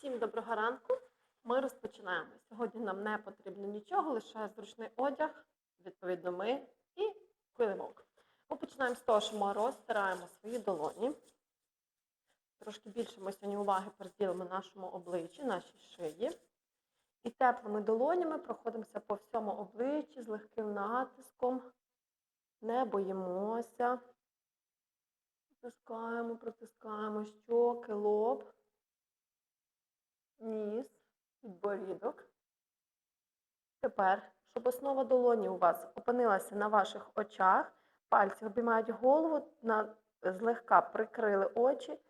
Всім доброго ранку. Ми розпочинаємо. Сьогодні нам не потрібно нічого, лише зручний одяг, відповідно, ми і килимок. Ми починаємо з того, що ми розтираємо свої долоні. Трошки більше ми сьогодні уваги приділимо нашому обличчі, нашій шиї. І теплими долонями проходимося по всьому обличчі з легким натиском. Не боїмося. Протискаємо, протискаємо щоки, лоб підборідок. Тепер, щоб основа долоні у вас опинилася на ваших очах, пальці обіймають голову, на, злегка прикрили очі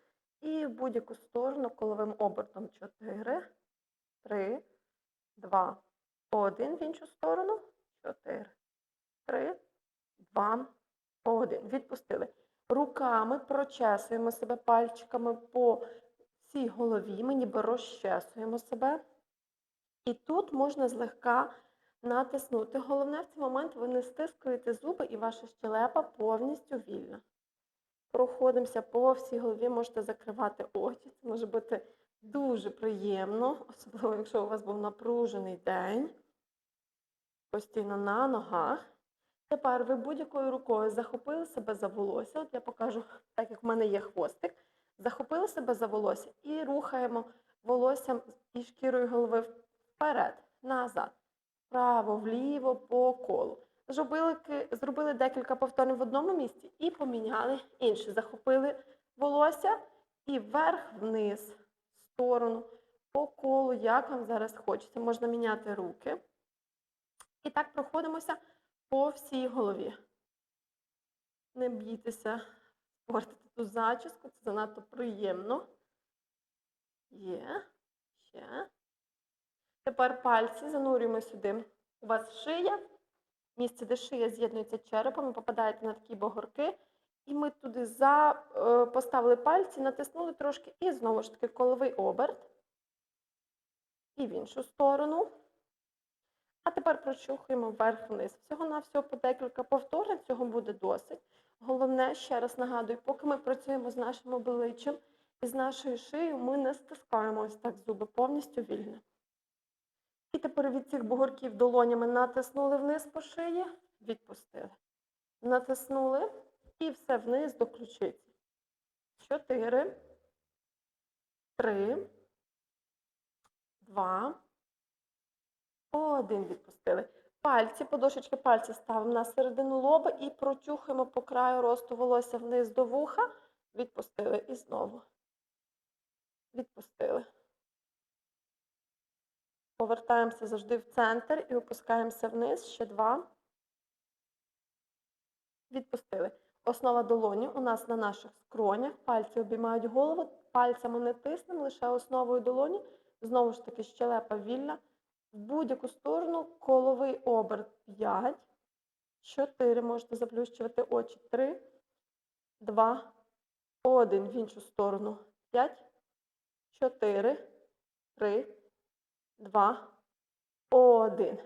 і в будь-яку сторону коловим обертом 4, 3, 2, 1 в іншу сторону, 4, 3, 2, 1. Відпустили. Руками прочесуємо себе пальчиками по всій голові, ми ніби розчесуємо себе. І тут можна злегка натиснути. Головне в цей момент ви не стискуєте зуби і ваша щелепа повністю вільна. Проходимося по всій голові, можете закривати очі. Це може бути дуже приємно, особливо, якщо у вас був напружений день, постійно на ногах. Тепер ви будь-якою рукою захопили себе за волосся. От я покажу, так як в мене є хвостик. Захопили себе за волосся і рухаємо волоссям і шкірою голови вперед, назад, вправо, вліво, по колу. Зробили, зробили декілька повторень в одному місці і поміняли інше. Захопили волосся і вверх, вниз, в сторону, по колу, як вам зараз хочеться. Можна міняти руки. І так проходимося по всій голові. Не бійтеся портити ту зачіску, це занадто приємно. Є. Ще. Тепер пальці занурюємо сюди. У вас шия, місце, де шия з'єднується з черепом, ви попадаєте на такі бугорки. І ми туди за, е, поставили пальці, натиснули трошки, і знову ж таки коловий оберт. І в іншу сторону. А тепер прочухуємо вверх-вниз. Всього-навсього по декілька повторень, цього буде досить. Головне, ще раз нагадую, поки ми працюємо з нашим обличчям і з нашою шиєю, ми не стискаємо ось так зуби повністю вільно. І тепер від цих бугорків долонями натиснули вниз по шиї, відпустили. Натиснули і все вниз до ключиці. Чотири, три, два, один. Відпустили. Пальці, подошечки пальців ставимо на середину лоба і протюхаємо по краю росту волосся вниз до вуха. Відпустили і знову. Відпустили. Повертаємося завжди в центр і опускаємося вниз. Ще два. Відпустили. Основа долоні у нас на наших скронях. Пальці обіймають голову. Пальцями не тиснемо, лише основою долоні. Знову ж таки, щелепа вільна. В будь-яку сторону коловий оберт 5, 4, можете заплющувати очі, 3, 2, 1, в іншу сторону, 5, 4, 3, 2, 1.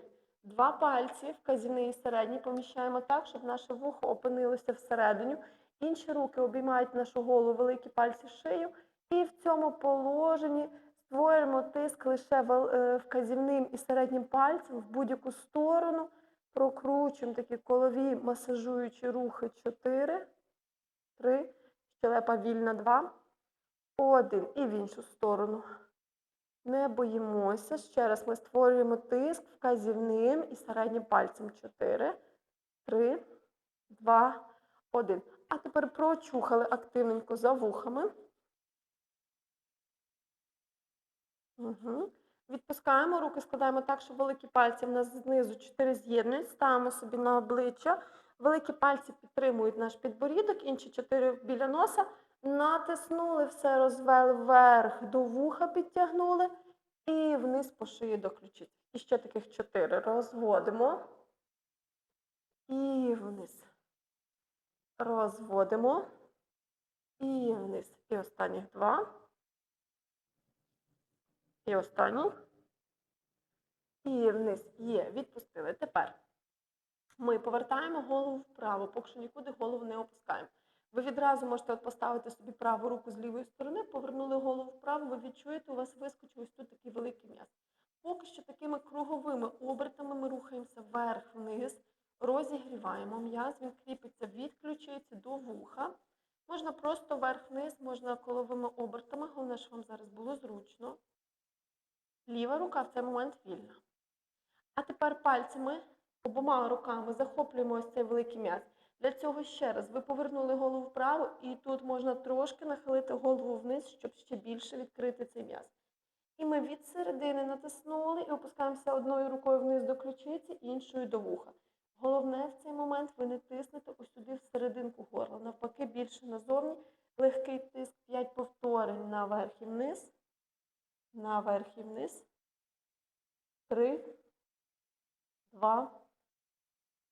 Два пальці, вказівний і середній, поміщаємо так, щоб наше вухо опинилося всередині. Інші руки обіймають нашу голову, великі пальці шию. І в цьому положенні створюємо тиск лише е, вказівним і середнім пальцем в будь-яку сторону. Прокручуємо такі колові масажуючі рухи 4, 3, щелепа вільна 2, 1 і в іншу сторону. Не боїмося. Ще раз ми створюємо тиск вказівним і середнім пальцем 4, 3, 2, 1. А тепер прочухали активненько за вухами. Угу. Відпускаємо руки, складаємо так, щоб великі пальці в нас знизу 4 з'єднують, ставимо собі на обличчя. Великі пальці підтримують наш підборідок, інші 4 біля носа. Натиснули, все розвели вверх до вуха, підтягнули і вниз по шиї до ключиць. І ще таких 4. Розводимо. І вниз. Розводимо. І вниз. І останніх два. І останній. І вниз є. Відпустили. Тепер ми повертаємо голову вправо, поки що нікуди голову не опускаємо. Ви відразу можете поставити собі праву руку з лівої сторони, повернули голову вправо, ви відчуєте, у вас вискочив ось тут такий великий м'яз. Поки що такими круговими обертами ми рухаємося вверх-вниз, розігріваємо м'яз, він кріпиться від до вуха. Можна просто вверх-вниз, можна коловими обертами, головне, щоб вам зараз було зручно. Ліва рука в цей момент вільна. А тепер пальцями, обома руками захоплюємо ось цей великий м'яз. Для цього ще раз ви повернули голову вправо, і тут можна трошки нахилити голову вниз, щоб ще більше відкрити цей м'яз. І ми від середини натиснули і опускаємося одною рукою вниз до ключиці, іншою до вуха. Головне в цей момент ви не тиснете ось сюди в серединку горла. Навпаки, більше назовні. Легкий тиск 5 повторень наверх і вниз. Наверх і вниз. Три, два,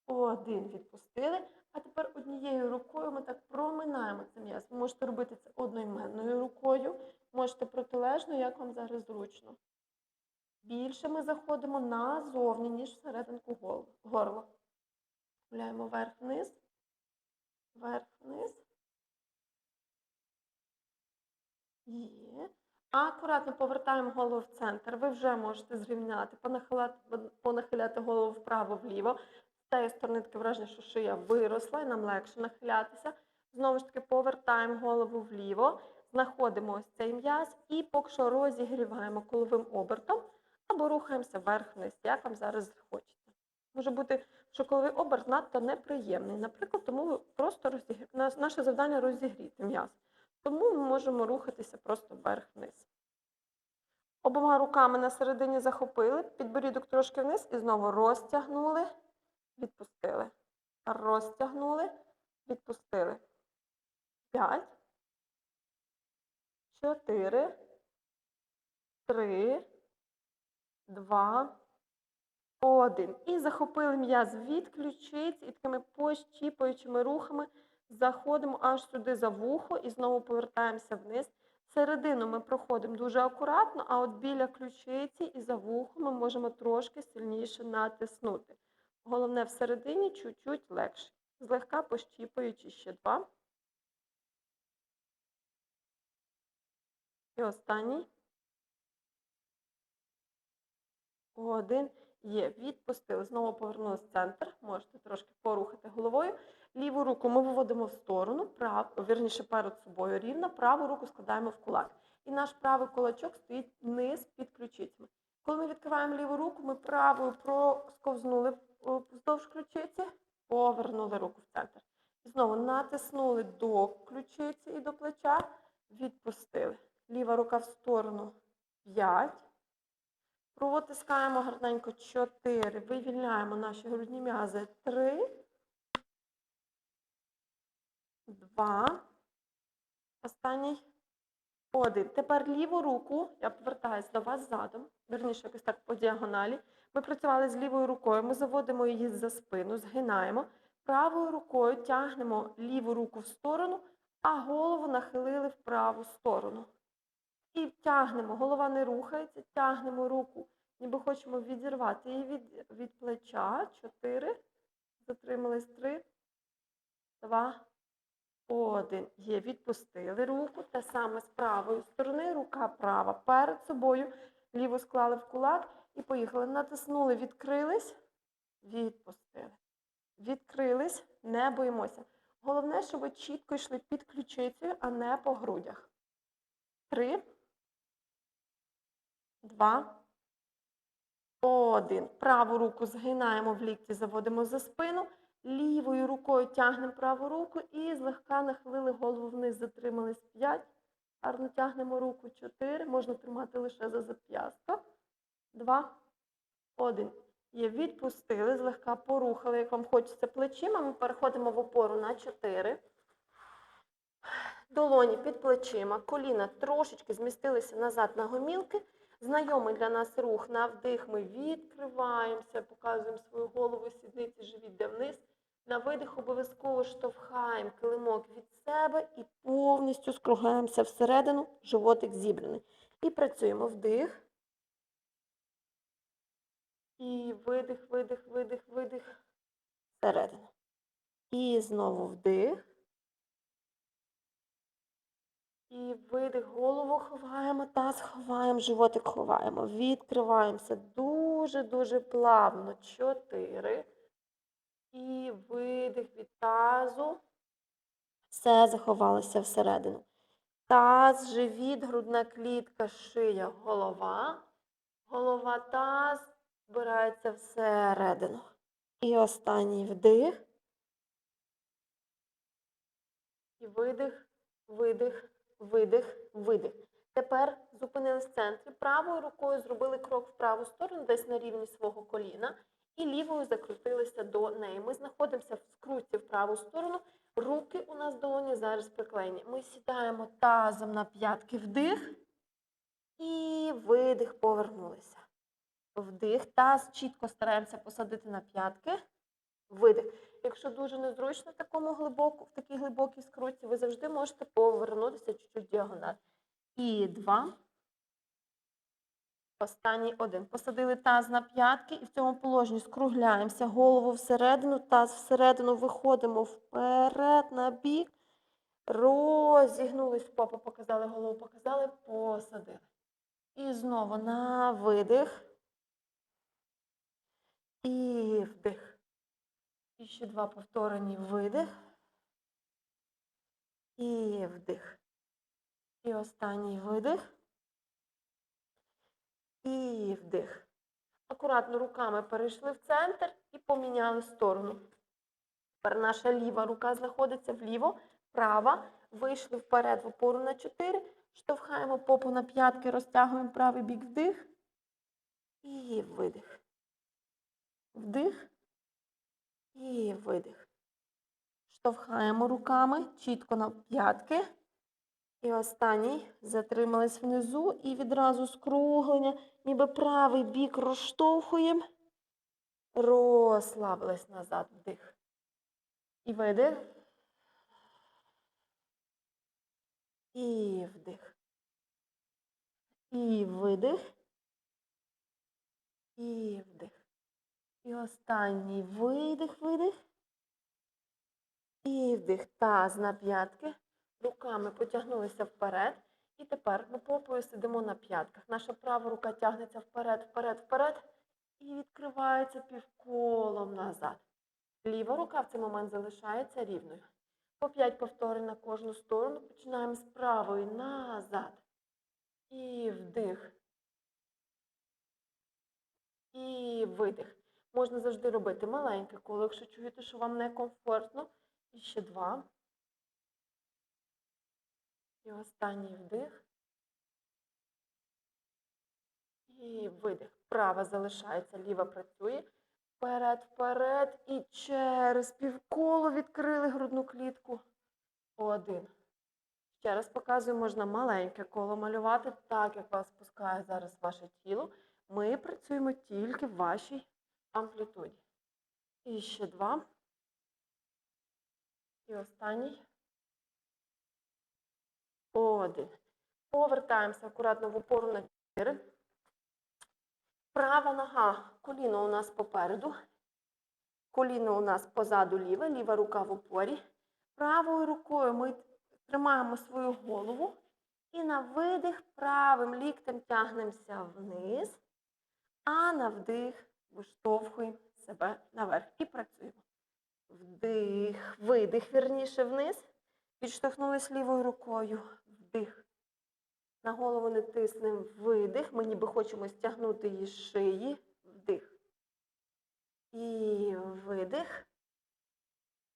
один. Відпустили. А тепер однією рукою ми так проминаємо це м'яз. Ви можете робити це одноіменною рукою, можете протилежно, як вам зараз зручно. Більше ми заходимо назовні, ніж всерединку горла. Гуляємо вверх-вниз, вверх-вниз. Є. Акуратно повертаємо голову в центр. Ви вже можете зрівняти, понахиляти голову вправо-вліво. Цієї сторони таке враження, що шия виросла, і нам легше нахилятися. Знову ж таки, повертаємо голову вліво, знаходимо ось цей м'яз і поки розігріваємо коловим обертом або рухаємося вверх-вниз, як вам зараз хочеться. Може бути, що коловий оберт надто неприємний. Наприклад, тому просто розігрі... наш- наше завдання розігріти м'яз. Тому ми можемо рухатися просто вверх-вниз. Обома руками на середині захопили, підборідок трошки вниз і знову розтягнули, відпустили. Розтягнули, відпустили. П'ять, чотири, три, два, один. І захопили м'яз від ключиць і такими пощіпуючими рухами заходимо аж сюди за вухо і знову повертаємося вниз. Середину ми проходимо дуже акуратно, а от біля ключиці і за вухо ми можемо трошки сильніше натиснути. Головне всередині чуть-чуть легше. Злегка пощіпуючи ще два. І останній. Один. Є. Відпустили. Знову повернулися в центр. Можете трошки порухати головою. Ліву руку ми виводимо в сторону, прав, вірніше перед собою рівно, праву руку складаємо в кулак. І наш правий кулачок стоїть вниз під ключицями. Коли ми відкриваємо ліву руку, ми правою просковзнули вздовж ключиці, повернули руку в центр. Знову натиснули до ключиці і до плеча, відпустили. Ліва рука в сторону 5. Протискаємо гарненько 4. Вивільняємо наші грудні м'язи 3. Два. Останній. Один. Тепер ліву руку, я повертаюся до вас задом, верніше якось так по діагоналі. Ми працювали з лівою рукою, ми заводимо її за спину, згинаємо. Правою рукою тягнемо ліву руку в сторону, а голову нахилили в праву сторону. І тягнемо, голова не рухається, тягнемо руку, ніби хочемо відірвати її від, від плеча. Чотири. Затримались три, два, один. Є, відпустили руку. Те саме з правої сторони, рука права перед собою. Ліву склали в кулак і поїхали. Натиснули, відкрились, відпустили. Відкрились, не боїмося. Головне, щоб ви чітко йшли під ключицею, а не по грудях. Три, два, один. Праву руку згинаємо в лікті, заводимо за спину. Лівою рукою тягнемо праву руку і злегка нахилили голову вниз, затримались 5. Гарно тягнемо руку 4. Можна тримати лише за зап'ясток. 2, 1. Є, відпустили, злегка порухали, як вам хочеться плечима. Ми переходимо в опору на 4. Долоні під плечима, коліна трошечки змістилися назад на гомілки. Знайомий для нас рух на вдих ми відкриваємося, показуємо свою голову, сідниці, живіт йде вниз. На видих обов'язково штовхаємо килимок від себе і повністю скругляємося всередину, животик зібраний. І працюємо вдих. І видих, видих, видих, видих. Всередину. І знову вдих. І видих, голову ховаємо, таз ховаємо, животик ховаємо. Відкриваємося дуже-дуже плавно. Чотири. І видих від тазу. Все заховалося всередину. Таз, живіт, грудна клітка, шия, голова. Голова, таз збирається всередину. І останній вдих. І видих, видих, видих, видих. Тепер зупинились в центрі. Правою рукою зробили крок в праву сторону, десь на рівні свого коліна. І лівою закрутилися до неї. Ми знаходимося в скруті в праву сторону. Руки у нас долоні зараз приклеєні. Ми сідаємо тазом на п'ятки вдих. І видих, повернулися. Вдих, таз чітко стараємося посадити на п'ятки. Видих. Якщо дуже незручно в такому глибоку, в такій глибокій скруті, ви завжди можете повернутися чуть-чуть діагональ. І два. Останній один. Посадили таз на п'ятки і в цьому положенні скругляємося. Голову всередину, таз всередину, виходимо вперед, на бік. Розігнулись, попу показали, голову показали, посадили. І знову на видих. І вдих. І ще два повторені видих. І вдих. І останній видих. І вдих. Акуратно руками перейшли в центр і поміняли сторону. Тепер наша ліва рука знаходиться вліво, права. Вийшли вперед в опору на 4. Штовхаємо попу на п'ятки, розтягуємо правий бік вдих. І видих. Вдих. І видих. Штовхаємо руками чітко на п'ятки. І останній затримались внизу і відразу скруглення, ніби правий бік розштовхуємо. Розслабились назад вдих. І видих. І вдих. І видих. І вдих. І останній видих, видих. І вдих. Таз на п'ятки. Руками потягнулися вперед. І тепер ми попою сидимо на п'ятках. Наша права рука тягнеться вперед, вперед, вперед. І відкривається півколом назад. Ліва рука в цей момент залишається рівною. По 5 повторень на кожну сторону. Починаємо з правої назад. І вдих. І видих. Можна завжди робити маленьке коло, якщо чуєте, що вам некомфортно. І ще два. І останній вдих. І видих. Права залишається, ліва працює. Вперед, вперед. І через півколо відкрили грудну клітку. Один. Ще раз показую, можна маленьке коло малювати, так як вас спускає зараз ваше тіло. Ми працюємо тільки в вашій амплітуді. І ще два. І останній. Один. Повертаємося акуратно в опору на 4. Права нога, коліно у нас попереду. Коліно у нас позаду ліве, ліва рука в опорі. Правою рукою ми тримаємо свою голову. І на видих правим ліктем тягнемося вниз, а на вдих виштовхуємо себе наверх і працюємо. Вдих, видих, вірніше вниз. Підштовхнулись лівою рукою. Вдих. На голову не тиснемо. Видих. Ми ніби хочемо стягнути її з шиї. Вдих. І видих.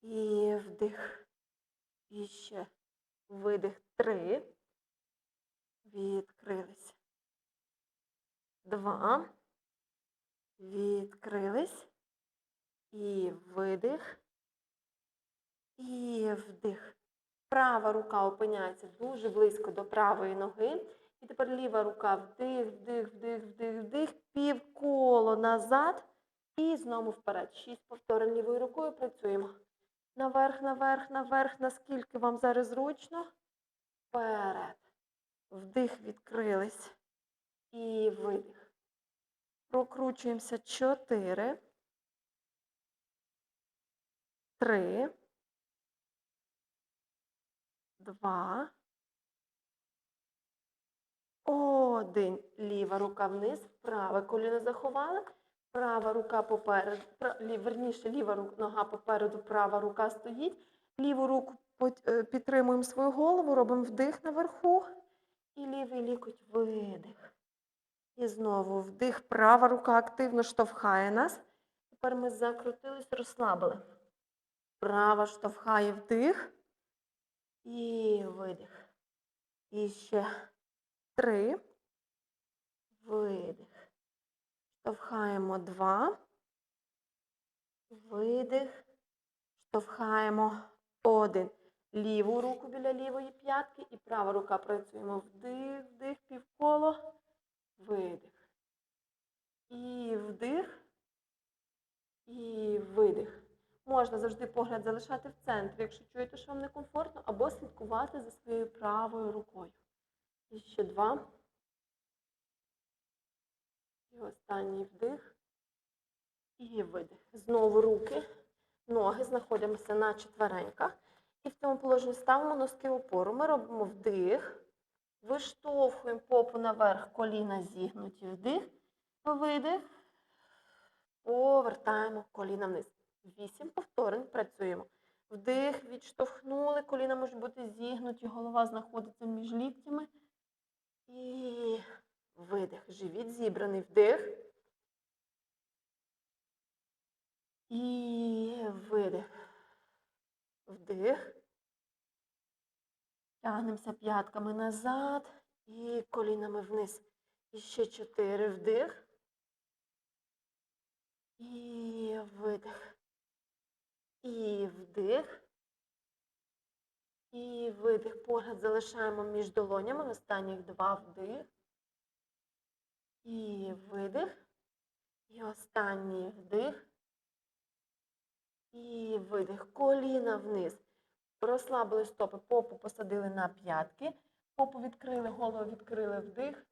І вдих. І ще видих. Три. Відкрились. Два. Відкрились. І видих. І вдих. Права рука опиняється дуже близько до правої ноги. І тепер ліва рука вдих, вдих, вдих, вдих, вдих, півколо назад. І знову вперед. Шість повторень лівою рукою працюємо. Наверх, наверх, наверх, наскільки вам зараз зручно. Вперед. Вдих, відкрились. І видих. Прокручуємося. Чотири. Три. Два. Один. Ліва рука вниз, праве коліно заховали. Права рука попереду, верніше, ліва нога попереду, права рука стоїть. Ліву руку е, підтримуємо свою голову, робимо вдих наверху. І лівий лікоть видих. І знову вдих. Права рука активно штовхає нас. Тепер ми закрутились, розслабили. Права штовхає вдих. І видих. І ще три. Видих. Штовхаємо два. Видих. Штовхаємо один. Ліву руку біля лівої п'ятки і права рука працюємо. Вдих, вдих, півколо. Видих. І вдих. І видих. Можна завжди погляд залишати в центрі, якщо чуєте, що вам некомфортно, або слідкувати за своєю правою рукою. І ще два. І останній вдих. І видих. Знову руки, ноги знаходимося на четвереньках. І в цьому положенні ставимо носки опору. Ми робимо вдих. Виштовхуємо попу наверх, коліна зігнуті. Вдих. Видих. Повертаємо коліна вниз. Вісім повторень працюємо. Вдих, відштовхнули, коліна можуть бути зігнуті, голова знаходиться між ліктями. І видих. Живіт зібраний. Вдих. І видих. Вдих. Тягнемося п'ятками назад і колінами вниз. І ще чотири. Вдих. І видих. І вдих. І видих. Погляд залишаємо між долонями. Останніх два вдих. І видих. І останній вдих. І видих. Коліна вниз. Розслабили стопи, попу посадили на п'ятки. Попу відкрили, голову відкрили вдих.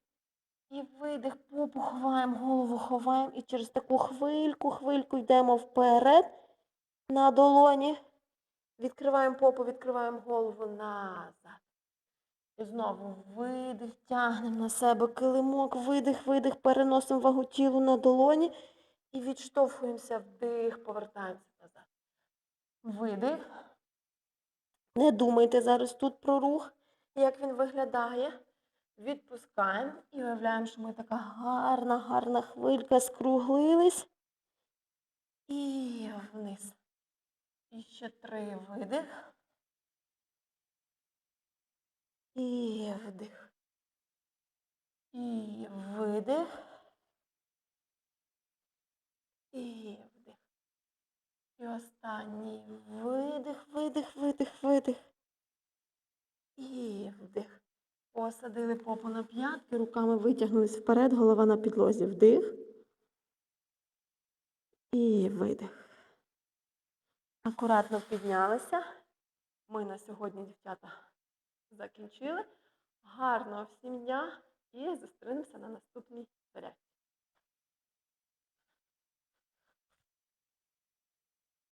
І видих, попу ховаємо, голову ховаємо. І через таку хвильку, хвильку йдемо вперед на долоні. Відкриваємо попу, відкриваємо голову назад. І знову видих, тягнемо на себе килимок, видих, видих, переносимо вагу тілу на долоні і відштовхуємося вдих, повертаємося назад. Видих. Не думайте зараз тут про рух, як він виглядає. Відпускаємо і уявляємо, що ми така гарна, гарна хвилька, скруглились. І вниз. І ще три видих. І вдих. І видих. І вдих. І останній видих, видих, видих, видих. І вдих. Посадили попу на п'ятки, руками витягнулись вперед, голова на підлозі. Вдих. І видих. Акуратно піднялися. Ми на сьогодні, дівчата, закінчили. Гарного всім дня і зустрінемося на наступній зарядці.